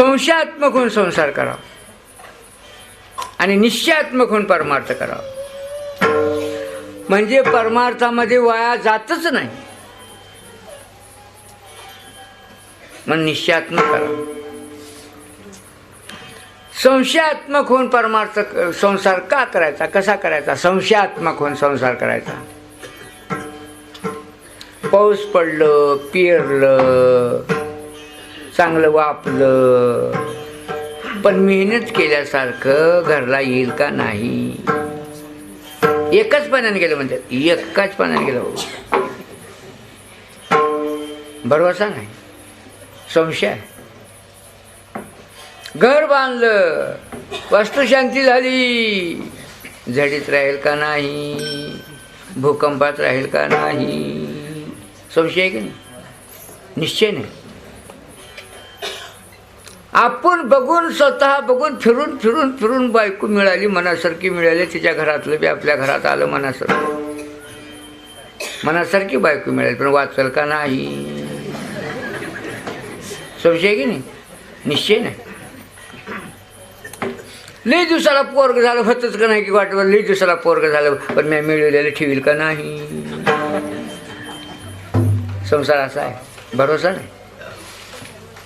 संशयात्मक होऊन संसार करावा. आणि निश्चयात्मक होऊन परमार्थ करावा. म्हणजे परमार्थामध्ये वाया जातच नाही. मग निश्चयात्मक करावं संशयात्मक होऊन परमार्थ संसार का करायचा? कसा करायचा? संशयात्मक होऊन संसार करायचा. पाऊस पडलं पेरलं चांगलं वापलं. पण मेहनत केल्यासारखं घरला येईल का नाही? एकाच पाण्याने गेलं म्हणतात एकाच पाण्याने गेलं हो. भरवसा नाही. संशय. घर बांधलं. वास्तुशांती झाली. झडीत राहील का नाही? भूकंपात राहील का नाही? संशय आहे की नाही? निश्चय नाही. आपण बघून स्वतः बघून फिरून फिरून फिरून बायको मिळाली मनासारखी मिळाली तिच्या घरातलं बी आपल्या घरात आलं मनासारखं. मनासारखी बायको मिळाली पण वाचल का नाही? संशय आहे की नाही? निश्चय नाही. लई दिवसाला पोरग झालं होतच का नाही की वाटवर? लई दिवसाला पोरग झालं पण मी मिळवलेलं ठेवील का नाही? संसार असा आहे. भरोसा नाही.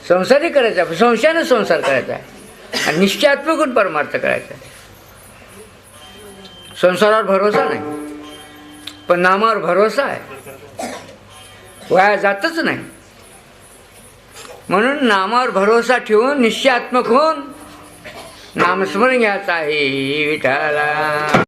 संसारही करायचा आहे, संशयानं संसार करायचा आहे. आणि निश्चयात्मकून परमार्थ करायचा आहे. संसारावर भरोसा नाही. पण नामावर भरोसा आहे. वाया जातच नाही. म्हणून नामावर भरोसा ठेवून निश्चयात्मक होऊन नामस्मरण घ्यायचं आहे विठाला